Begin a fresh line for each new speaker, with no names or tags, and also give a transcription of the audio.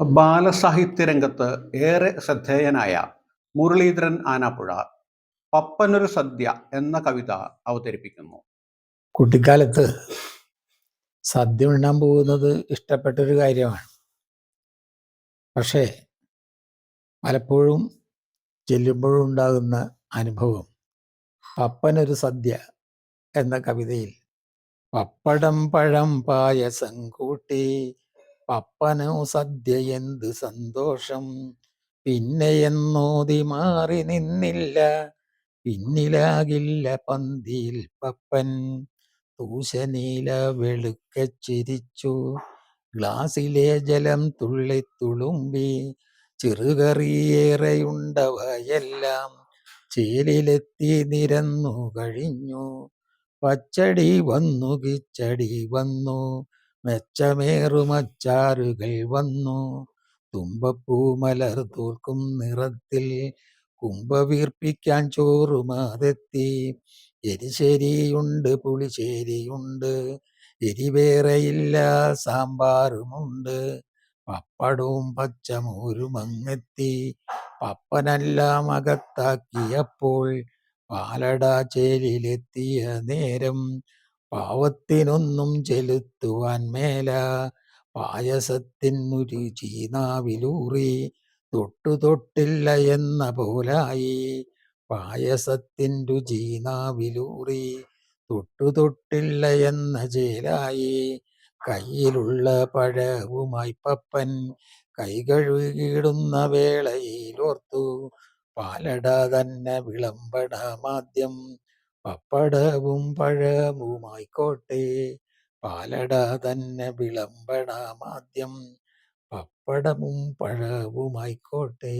ബാലസാഹിത്യ രംഗത്ത് ഏറെ ശ്രദ്ധേയനായ മുരളീധരൻ ആനാപ്പുഴ പപ്പനൊരു സദ്യ എന്ന കവിത അവതരിപ്പിക്കുന്നു.
കുട്ടിക്കാലത്ത് സദ്യ ഉണ്ണാൻ പോകുന്നത് ഇഷ്ടപ്പെട്ടൊരു കാര്യമാണ്. പക്ഷേ പലപ്പോഴും ചെല്ലുമ്പോഴും ഉണ്ടാകുന്ന അനുഭവം പപ്പനൊരു സദ്യ എന്ന കവിതയിൽ പപ്പടം പഴം പായസം കൂട്ടി പപ്പനോ സദ്യ എന്ത് സന്തോഷം? പിന്നെ എന്നോതി മാറി നിന്നില്ല. പിന്നിലാകില്ല പന്തിയിൽ പപ്പൻ. തൂശനീല വെളുക്ക ചിരിച്ചു. ഗ്ലാസിലെ ജലം തുള്ളി തുളുമ്പി. ചെറുകറിയേറെയുണ്ടവയെല്ലാം ചേലിലെത്തി നിരന്നു കഴിഞ്ഞു. പച്ചടി വന്നു കിച്ചടി വന്നു. മെച്ചമേറുമച്ചാറുകൾ വന്നു. തുമ്പപ്പൂ തോൽക്കും നിറത്തിൽ കുംഭവീർപ്പിക്കാൻ ചോറുമാതെത്തി. എരിശ്ശേരിയുണ്ട് പുളിശ്ശേരിയുണ്ട് എരിവേറെയില്ല സാമ്പാറുമുണ്ട്. പപ്പടവും പച്ചമോരും അങ്ങെത്തി. പപ്പനെല്ലാം അകത്താക്കിയപ്പോൾ പാലടാ ചേലിലെത്തിയ നേരം പാവത്തിനൊന്നും ചെലുത്തുവാൻ മേല. പായസത്തിൻ രുചി നാവിലൂറി. തൊട്ടു തൊട്ടില്ല എന്ന പോലായി. പായസത്തിൻ രുചി തൊട്ടു തൊട്ടില്ല എന്ന ചേലായി കയ്യിലുള്ള പഴവുമായി പപ്പൻ കൈ കഴുകിയിടുന്ന വേളയിലോർത്തു പാലട തന്നെ വിളമ്പണമാദ്യം പപ്പടവും പഴവുമായിക്കോട്ടെ. പാലട തന്നെ വിളമ്പണമാദ്യം പപ്പടവും പഴവുമായിക്കോട്ടെ.